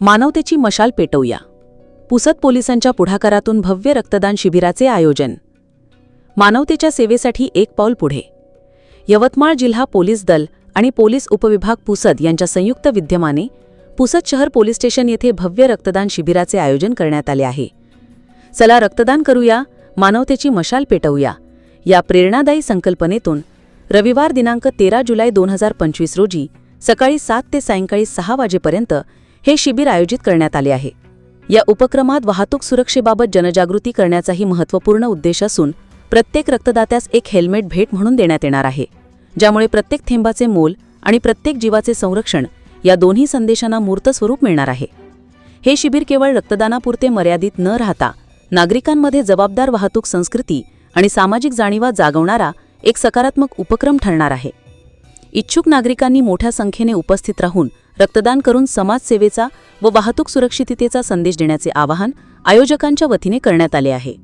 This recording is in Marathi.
मानवतेची मशाल पेटवूया. पुसद पोलिसांच्या पुढाकारातून भव्य रक्तदान शिबिराचे आयोजन. मानवतेच्या सेवेसाठी एक पाऊल पुढे. यवतमाळ जिल्हा पोलीस दल आणि पोलीस उपविभाग पुसद यांच्या संयुक्त विद्यमाने पुसद शहर पोलीस स्टेशन येथे भव्य रक्तदान शिबिराचे आयोजन करण्यात आले आहे. चला रक्तदान करूया मानवतेची मशाल पेटवूया. या प्रेरणादायी संकल्पनेतून रविवार दिनांक तेरा जुलै दोन हजार पंचवीस रोजी सकाळी सात ते सायंकाळी सहा वाजेपर्यंत हे शिबिर आयोजित करण्यात आले आहे. या उपक्रमात वाहतूक सुरक्षेबाबत जनजागृती करण्याचाही महत्त्वपूर्ण उद्देश असून प्रत्येक रक्तदात्यास एक हेल्मेट भेट म्हणून देण्यात येणार आहे ज्यामुळे प्रत्येक थेंबाचे मोल आणि प्रत्येक जीवाचे संरक्षण या दोन्ही संदेशांना मूर्त स्वरूप मिळणार आहे. हे शिबिर केवळ रक्तदानापुरते मर्यादित न राहता नागरिकांमध्ये जबाबदार वाहतूक संस्कृती आणि सामाजिक जाणीवा जागवणारा एक सकारात्मक उपक्रम ठरणार आहे. इच्छुक नागरिकांनी मोठ्या संख्येने उपस्थित राहून रक्तदान करून समाजसेवेचा व वाहतूक सुरक्षिततेचा संदेश देण्याचे आवाहन आयोजकांच्या वतीने करण्यात आले आहे.